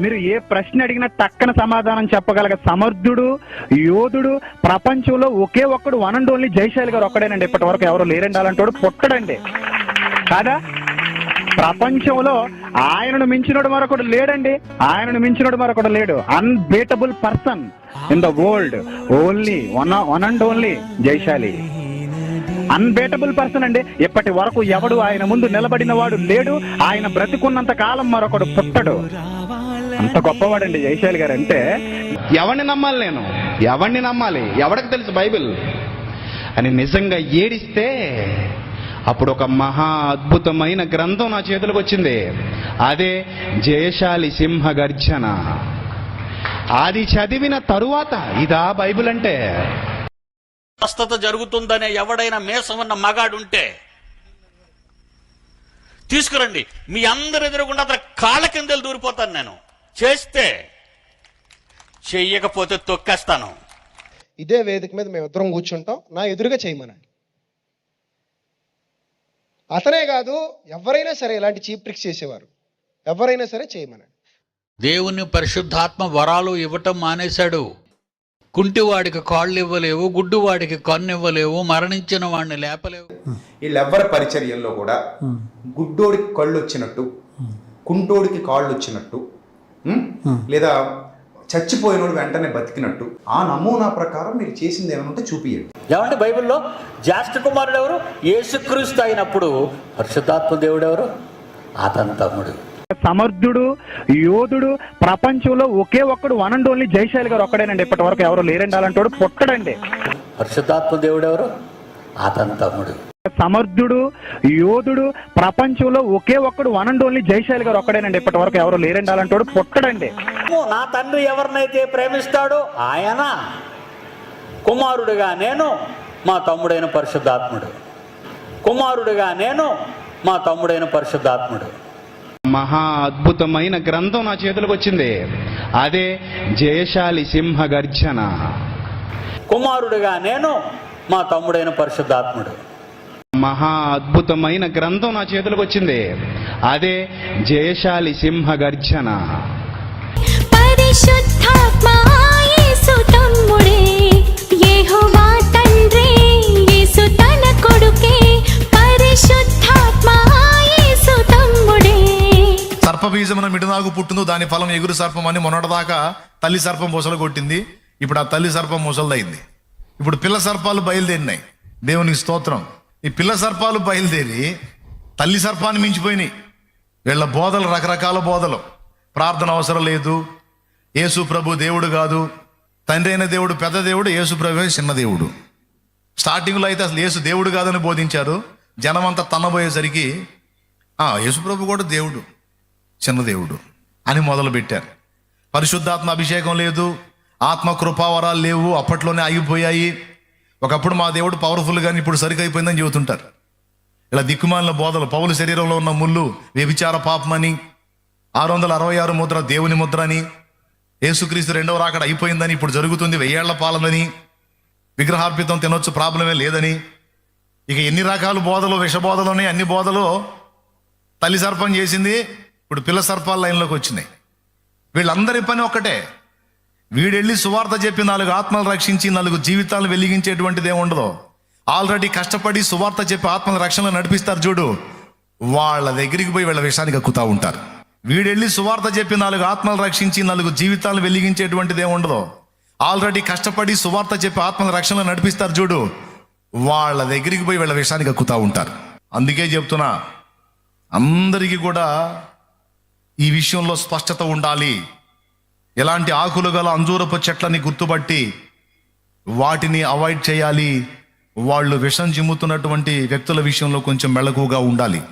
మీరు ఏ ప్రశ్న అడిగినా టక్కన సమాధానం చెప్పగలగ. సమర్థుడు యోధుడు ప్రపంచంలో ఒకే ఒక్కడు వన్ అండ్ ఓన్లీ జైశాలి గారు ఒక్కడేనండి. ఇప్పటి వరకు ఎవరు లేరండి అలాంటి పుట్టడండి. కాదా? ప్రపంచంలో ఆయనను మించినోడు మరొకడు లేడండి. ఆయనను మించినోడు మరొకడు లేడు. Unbeatable person in the world only one one and only Jaishali unbeatable person అండి. ఇప్పటి వరకు ఎవడు ఆయన ముందు నిలబడిన వాడు లేడు. ఆయన బ్రతికున్నంత కాలం మరొకడు పుట్టడు. అంత గొప్పవాడండి జైశాలి గారు అంటే. ఎవరిని నమ్మాలి నేను? ఎవరిని నమ్మాలి? ఎవరికి తెలుసు బైబిల్? అని నిజంగా ఏడిస్తే అప్పుడు ఒక మహా అద్భుతమైన గ్రంథం నా చేతులకు వచ్చింది. అదే జయశాలి సింహ గర్జన. అది చదివిన తరువాత ఇదా బైబిల్ అంటే. స్వస్థత జరుగుతుందనే ఎవడైనా మేసం ఉన్న మగాడుంటే తీసుకురండి. మీ అందరు ఎదురుగుండా అతని కాళ్ళ కిందలు దూరిపోతాను నేను. చేస్తే చెయ్యకపోతే తొక్కేస్తాను. ఇదే వేదిక మీద మేము ఇద్దరం కూర్చుంటాం. నా ఎదురుగా చేయమనండి. అతనే కాదు ఎవరైనా సరే ఇలాంటి చీప్ ట్రిక్స్ చేసేవారు. ఎవరైనా సరే చేయమనండి. దేవుని పరిశుద్ధాత్మ వరాలు ఇవ్వటం మానేశాడు. కుంటివాడికి కాళ్ళు ఇవ్వలేవు గుడ్డువాడికి కన్ను ఇవ్వలేవు మరణించిన వాడిని లేపలేవు. వీళ్ళెవ్వరి పరిచర్యల్లో కూడా గుడ్డోడికి కళ్ళు వచ్చినట్టు కుంటోడికి కాళ్ళు వచ్చినట్టు? లేదా చచ్చిపోయినోడు వెంటనే బతికినట్టు. ఆ నమూనా ప్రకారం మీరు చేసింది ఏమైనా ఉంటే చూపియండి ఏమంటే బైబిల్లో జ్యేష్ఠ కుమారుడు ఎవరు? యేసుక్రీస్తు అయినప్పుడు పరిశుద్ధాత్మ దేవుడు ఎవరు? అతని తమ్ముడు. సమర్థుడు యోధుడు ప్రపంచంలో ఒకే ఒక్కడు వన్ అండ్ ఓన్లీ జైశాలి గారు ఒక్కడేనండి. ఇప్పటి వరకు ఎవరు లేరండి అలాంటి వాడు పుట్టడండి. పరిశుద్ధాత్మ దేవుడు ఎవరు? అతని తమ్ముడు. సమర్థుడు యోధుడు ప్రపంచంలో ఒకే ఒక్కడు వన్ అండ్ ఓన్లీ జైశాలి గారు ఒక్కడేనండి. ఇప్పటి వరకు ఎవరు లేరండి అలాంటి పుట్టడండి. నా తండ్రి ఎవరినైతే ప్రేమిస్తాడో ఆయన కుమారుడుగా నేను మా తమ్ముడైన పరిశుద్ధాత్ముడు. కుమారుడుగా నేను మా తమ్ముడైన పరిశుద్ధాత్ముడు. మహా అద్భుతమైన గ్రంథం నా చేతులకు వచ్చింది. అదే జయశాలి సింహ గర్జన. కుమారుడుగా నేను మా తమ్ముడైన పరిశుద్ధాత్ముడు. మహా అద్భుతమైన గ్రంథం నా చేతులకు వచ్చింది. అదే జయశాలి సింహ గర్జన. పరిశుద్ధాత్మా యేసు తమ్ముడే యెహోవా తండ్రి యేసు తన కొడుకే పరిశుద్ధాత్మా యేసు తమ్ముడే సర్పబీజమున మిడునాగు పుట్టును దాని ఫలం ఎగురు సర్పం అని మొన్నటిదాకా తల్లి సర్పం మొసలు కొట్టింది. ఇప్పుడు ఆ తల్లి సర్పం ముసలదైంది ఇప్పుడు పిల్ల సర్పాలు బయలుదేరినాయి. దేవునికి స్తోత్రం. ఈ పిల్ల సర్పాలు బయలుదేరి తల్లి సర్పాన్ని మించిపోయినాయి. వీళ్ళ బోధలు రకరకాల బోధలు. ప్రార్థన అవసరం లేదు. యేసు ప్రభు దేవుడు కాదు. తండ్రి అయిన దేవుడు పెద్ద దేవుడు యేసు ప్రభు చిన్న దేవుడు. స్టార్టింగ్లో అయితే అసలు యేసు దేవుడు కాదని బోధించారు. జనమంతా తన్నబోయేసరికి యేసు ప్రభు కూడా దేవుడు చిన్న దేవుడు అని మొదలు పెట్టారు పరిశుద్ధాత్మ అభిషేకం లేదు. ఆత్మ కృపావరాలు లేవు. అప్పట్లోనే ఆగిపోయాయి. ఒకప్పుడు మా దేవుడు పవర్ఫుల్ కానీ ఇప్పుడు సరికైపోయిందని చెబుతుంటారు. ఇలా దిక్కుమాలిన బోధలు పౌలు శరీరంలో ఉన్న ముళ్ళు వ్యభిచార పాపమని ఆరు వందల అరవై ఆరు ముద్ర దేవుని ముద్ర అని యేసుక్రీస్తు రెండవ రాకడ అయిపోయిందని ఇప్పుడు జరుగుతుంది వెయ్యేళ్ళ పాలనని విగ్రహార్పితం తినొచ్చు ప్రాబ్లమే లేదని. ఇక ఎన్ని రకాల బోధలు విషబోధలు ఉన్నాయి అన్ని బోధలు తల్లి సర్పం చేసింది ఇప్పుడు పిల్ల సర్పాల లైన్లోకి వచ్చినాయి. వీళ్ళందరి పని ఒక్కటే. వీడెళ్ళి సువార్త చెప్పి నాలుగు ఆత్మలు రక్షించి నాలుగు జీవితాలు వెలిగించేటువంటిది ఏముండదు ఆల్రెడీ కష్టపడి సువార్త చెప్పి ఆత్మల రక్షణలో నడిపిస్తారు చూడు. వాళ్ళ దగ్గరికి పోయి వీళ్ళ విషయానికి ఎక్కుతా ఉంటారు. వీడెళ్ళి సువార్త చెప్పి నాలుగు ఆత్మలు రక్షించి నాలుగు జీవితాలు వెలిగించేటువంటిది ఏముండదు ఆల్రెడీ కష్టపడి సువార్త చెప్పి ఆత్మల రక్షణలో నడిపిస్తారు చూడు. వాళ్ళ దగ్గరికి పోయి వీళ్ళ విషయానికి ఎక్కుతా ఉంటారు. అందుకే చెప్తున్నా అందరికీ కూడా ఈ విషయంలో స్పష్టత ఉండాలి. ఎలాంటి ఆకులు గల అంజూరపు చెట్లని గుర్తుపట్టి వాటిని అవాయిడ్ చేయాలి. వాళ్ళు విషం చిమ్ముతున్నటువంటి వ్యక్తుల విషయంలో కొంచెం మెళకువగా ఉండాలి.